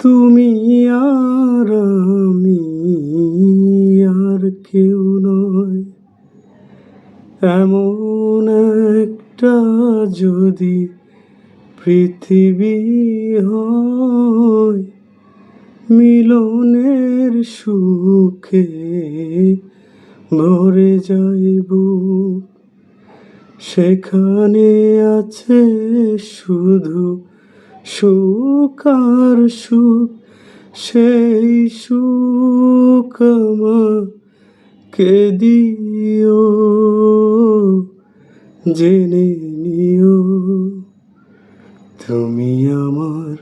তুমি আর আমি আর কেউ নয়। এমন একটা যদি পৃথিবী হয়, মিলনের সুখে ভরে যাইব। সেখানে আছে শুধু সুখ আর সুখ, সেই সুখ আমাকে দিও, জেনে নিও। তুমি আমার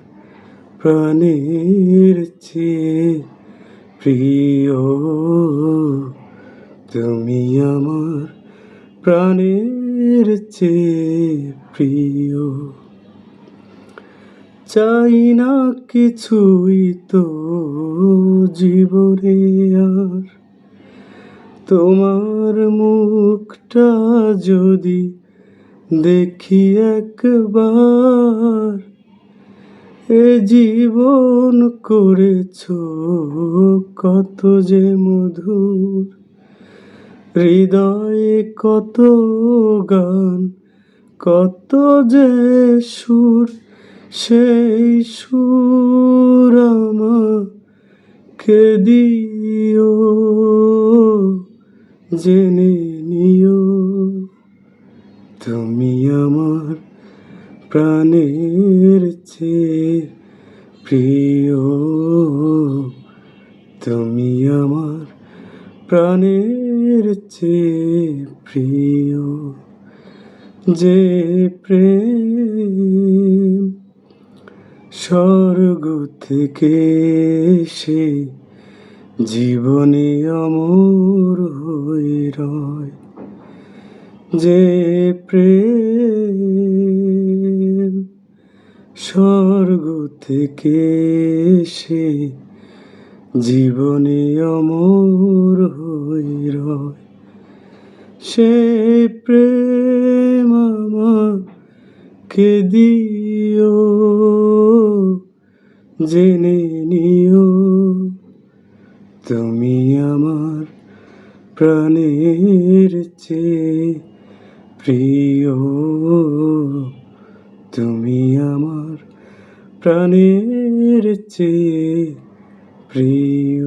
প্রাণের চেয়ে প্রিয়। তুমি আমার প্রাণের চেয়ে প্রিয়। চাই না কিছুই তো জীবনে আর। তোমার মুখটা যদি দেখি একবার, এ জীবন করেছ কত যে মধুর। হৃদয়ে কত গান, কত যে সুর সেই সুর আমাকে দিও, জেনে নিও। তুমি আমার প্রাণের চেয়ে প্রিয়। তুমি আমার প্রাণের চেয়ে প্রিয়। যে প্রেম স্বর্গ থেকে সে জীবনে অমর হয়ে রয় যে প্রেম। স্বর্গ থেকে সে জীবনে অমর হয়ে রয় সে প্রেম আমাকে দিও জেনে নিও তুমি আমার প্রাণের চেয়ে প্রিয়। তুমি আমার প্রাণের চেয়ে প্রিয়।